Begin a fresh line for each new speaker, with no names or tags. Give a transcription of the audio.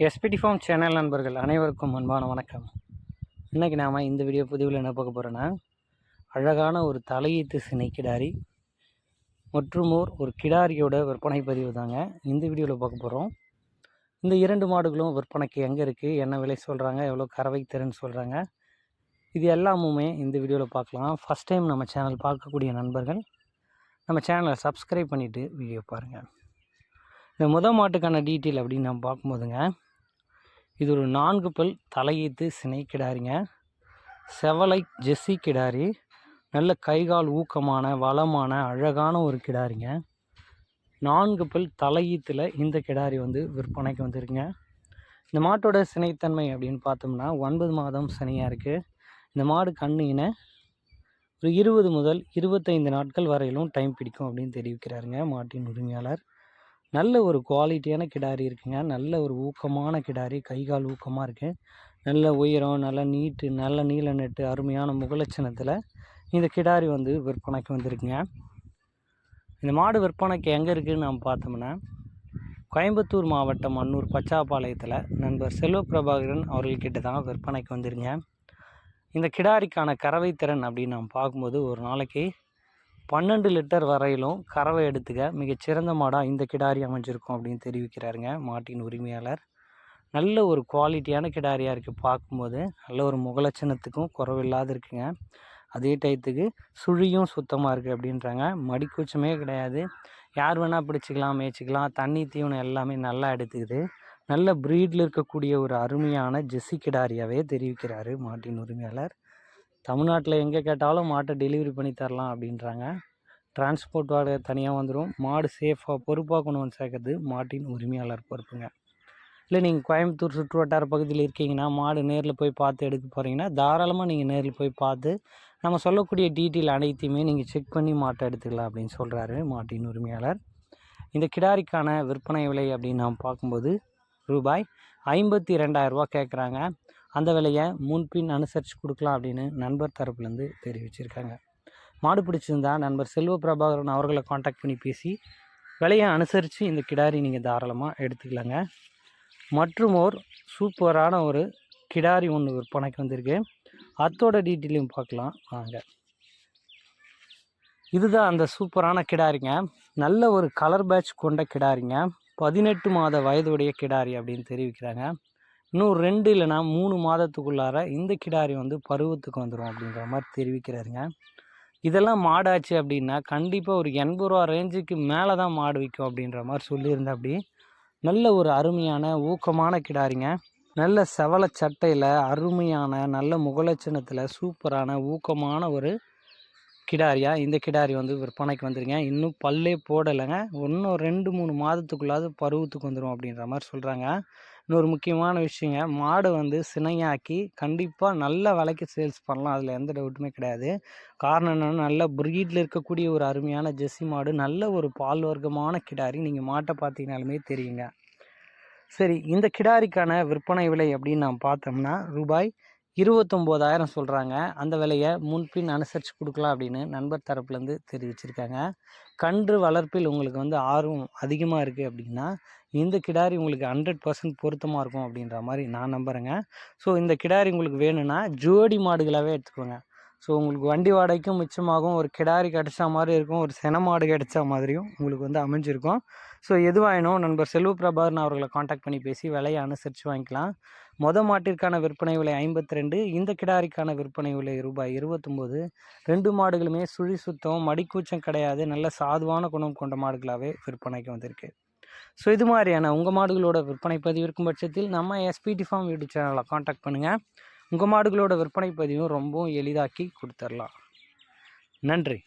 SPD form channel நண்பர்கள் அனைவருக்கும் அன்பான வணக்கம். இன்றைக்கி நாம் இந்த வீடியோ பதிவில் என்ன பார்க்க போகிறோன்னா அழகான ஒரு தலையீத்து சினை கிடாரி மற்றுமோர் ஒரு கிடாரியோட விற்பனை பதிவு தாங்க. இந்த வீடியோவில் பார்க்க போகிறோம் இந்த இரண்டு மாடுகளும் விற்பனைக்கு எங்கே இருக்குது என்ன விலை சொல்கிறாங்க எவ்வளோ கறவை திறன் சொல்கிறாங்க இது எல்லாமுமே இந்த வீடியோவில் பார்க்கலாம். ஃபஸ்ட் டைம் நம்ம சேனல் பார்க்கக்கூடிய நண்பர்கள் நம்ம சேனலை சப்ஸ்கிரைப் பண்ணிவிட்டு வீடியோ பாருங்கள் இந்த முத மாட்டுக்கான டீட்டெயில் அப்படின்னு நம்ம பார்க்கும்போதுங்க இது ஒரு நான்கு பல் தலையீத்து சினை கிடாரிங்க. செவலை ஜெஸ்ஸி கிடாரி நல்ல கைகால் ஊக்கமான வளமான அழகான ஒரு கிடாரிங்க. நான்கு பல் தலையீத்தில் இந்த கிடாரி வந்து விற்பனைக்கு வந்துருக்குங்க. இந்த மாட்டோட சினைத்தன்மை அப்படின்னு பார்த்தோம்னா ஒன்பது மாதம் சினையாக இருக்குது இந்த மாடு கண்ணினை ஒரு இருபது முதல் இருபத்தைந்து நாட்கள் வரையிலும் டைம் பிடிக்கும் அப்படின்னு தெரிவிக்கிறாருங்க மாட்டின் உரிமையாளர். நல்ல ஒரு குவாலிட்டியான கிடாரி இருக்குங்க. நல்ல ஒரு ஊக்கமான கிடாரி. கை கால் ஊக்கமாக இருக்குது நல்ல உயரம் நல்ல நீட்டு நல்ல நீல நெட்டு அருமையான முகலட்சணத்தில் இந்த கிடாரி வந்து விற்பனைக்கு வந்திருக்குங்க. இந்த மாடு விற்பனைக்கு எங்கே இருக்குதுன்னு நம்ம பார்த்தோம்னா கோயம்புத்தூர் மாவட்டம் அன்னூர் பச்சாப்பாளையத்தில் நண்பர் செல்வ பிரபாகரன் அவர்கள்கிட்ட தான் விற்பனைக்கு வந்துருங்க. இந்த கிடாரிக்கான கறவை திறன் அப்படின்னு நம்ம பார்க்கும்போது ஒரு நாளைக்கு பன்னெண்டு லிட்டர் வரையிலும் கறவை எடுத்துக்க மிகச்சிறந்த மாடாக இந்த கிடாரி அமைஞ்சிருக்கும் அப்படின்னு தெரிவிக்கிறாருங்க மாட்டின் உரிமையாளர். நல்ல ஒரு குவாலிட்டியான கிடாரியாக இருக்குது பார்க்கும்போது. நல்ல ஒரு முகலட்சணத்துக்கும் குறவில்லாத இருக்குங்க. அதே டயத்துக்கு சுழியும் சுத்தமாக இருக்குது அப்படின்றாங்க. மடிக்கூச்சமே கிடையாது. யார் வேணால் பிடிச்சிக்கலாம் மேய்ச்சிக்கலாம். தண்ணி தீவனம் எல்லாமே நல்லா எடுத்துக்குது. நல்ல ப்ரீடில் இருக்கக்கூடிய ஒரு அருமையான ஜெஸ்ஸி கிடாரியாகவே தெரிவிக்கிறாரு மாட்டின் உரிமையாளர். தமிழ்நாட்டில் எங்கே கேட்டாலும் மாட்டை டெலிவரி பண்ணி தரலாம் அப்படின்றாங்க. டிரான்ஸ்போர்ட் வாடகை தனியாக வந்துடும் மாடு சேஃபாக பொறுப்பாக கொண்டு வந்து சேர்க்கறது மாட்டின் உரிமையாளர் பொறுப்புங்க. இல்லை நீங்கள் கோயம்புத்தூர் சுற்று வட்டார பகுதியில் இருக்கீங்கன்னா மாடு நேரில் போய் பார்த்து எடுக்க போகிறீங்கன்னா தாராளமாக நீங்கள் நேரில் போய் பார்த்து நம்ம சொல்லக்கூடிய டீட்டெயில் அனைத்தையுமே நீங்கள் செக் பண்ணி மாட்டை எடுத்துக்கலாம் அப்படின்னு சொல்கிறாரு மாட்டின் உரிமையாளர். இந்த கிடாரிக்கான விற்பனை விலை அப்படின்னு நாம் பார்க்கும்போது ரூபாய் ஐம்பத்தி ரெண்டாயிரரூபா கேட்குறாங்க அந்த விலையை முன்பின் அனுசரித்து கொடுக்கலாம் அப்படின்னு நண்பர் தரப்புலேருந்து தெரிவிச்சிருக்காங்க. மாடு பிடிச்சிருந்தா நண்பர் செல்வ பிரபாகரன் அவர்களை காண்டாக்ட் பண்ணி பேசி விலையை அனுசரித்து இந்த கிடாரி நீங்கள் தாராளமாக எடுத்துக்கலாங்க. மற்றும் ஓர் சூப்பரான ஒரு கிடாரி ஒன்று விற்பனைக்கு வந்திருக்கு. அத்தோட டீட்டெயிலையும் பார்க்கலாம். வாங்க. இதுதான் அந்த சூப்பரான கிடாரிங்க. நல்ல ஒரு கலர் பேட்ச் கொண்ட கிடாரிங்க. பதினெட்டு மாத வயதுடைய கிடாரி அப்படின்னு தெரிவிக்கிறாங்க. இன்னும் ரெண்டு இல்லைனா மூணு மாதத்துக்குள்ளார இந்த கிடாரி வந்து பருவத்துக்கு வந்துடும் அப்படின்ற மாதிரி தெரிவிக்கிறாருங்க. இதெல்லாம் மாடாச்சு அப்படின்னா கண்டிப்பாக ஒரு எண்பது ரூபா ரேஞ்சுக்கு மேலே தான் மாடு விற்கும் அப்படின்ற மாதிரி சொல்லியிருந்தேன் அப்படி நல்ல ஒரு அருமையான ஊக்கமான கிடாரிங்க. நல்ல செவல சட்டையில் அருமையான நல்ல முகலட்சணத்தில் சூப்பரான ஊக்கமான ஒரு கிடாரியாக இந்த கிடாரி வந்து விற்பனைக்கு வந்துருங்க இன்னும் பல்லே போடலைங்க. இன்னும் ரெண்டு மூணு மாதத்துக்குள்ளாவது பருவத்துக்கு வந்துடும் அப்படின்ற மாதிரி சொல்கிறாங்க இன்னொரு முக்கியமான விஷயங்க. மாடு வந்து சினையாக்கி கண்டிப்பாக நல்ல விலைக்கு சேல்ஸ் பண்ணலாம். அதில் எந்த டவுட்டுமே கிடையாது. காரணம் என்னென்னா நல்ல ப்ரீடில் இருக்கக்கூடிய ஒரு அருமையான ஜெஸ்ஸி மாடு நல்ல ஒரு பால் வர்க்கமான கிடாரி. நீங்கள் மாட்டை பார்த்தீங்கனாலுமே தெரியுங்க. சரி இந்த கிடாரிக்கான விற்பனை விலை அப்படின்னு நாம் பார்த்தோம்னா ரூபாய் இருபத்தொம்போதாயிரம் சொல்கிறாங்க அந்த விலையை முன்பின் அனுசரித்து கொடுக்கலாம் அப்படின்னு நண்பர் தரப்புலேருந்து தெரிவிச்சிருக்காங்க. கன்று வளர்ப்பில் உங்களுக்கு வந்து ஆர்வம் அதிகமாக இருக்குது அப்படின்னா இந்த கிடாரி உங்களுக்கு ஹண்ட்ரட் பர்சன்ட் பொருத்தமாக இருக்கும் அப்படின்ற மாதிரி நான் நம்புகிறேங்க ஸோ இந்த கிடாரி உங்களுக்கு வேணும்னா ஜோடி மாடுகளாகவே எடுத்துக்கோங்க. ஸோ உங்களுக்கு வண்டி வாடகைக்கும் மிச்சமாகும். ஒரு கிடாரி கிடச்சா மாதிரி இருக்கும். ஒரு சென மாடு கிடச்சா மாதிரியும் உங்களுக்கு வந்து அமைஞ்சிருக்கும். ஸோ எதுவாயினும் நண்பர் செல்வ பிரபாகரன் அவர்களை காண்டாக்ட் பண்ணி பேசி விலையை அனுசரித்து வாங்கிக்கலாம். மொத மாட்டிற்கான விற்பனை விலை ஐம்பத்தி ரெண்டு இந்த கிடாரிக்கான விற்பனை விலை ரூபாய் இருபத்தொம்போது. ரெண்டு மாடுகளுமே சுழி சுத்தம் மடிக்கூச்சம் கிடையாது நல்ல சாதுவான குணம் கொண்ட மாடுகளாகவே விற்பனைக்கு வந்திருக்கு. ஸோ இது மாதிரியான உங்கள் மாடுகளோட விற்பனை பதிவு இருக்கும் பட்சத்தில் நம்ம எஸ்பிடி ஃபார்ம் யூடியூப் சேனலை காண்டாக்ட் பண்ணுங்கள் உங்கள் மாடுகளோட விற்பனை பதிவும் ரொம்பவும் எளிதாக்கி கொடுத்துர்லாம். நன்றி.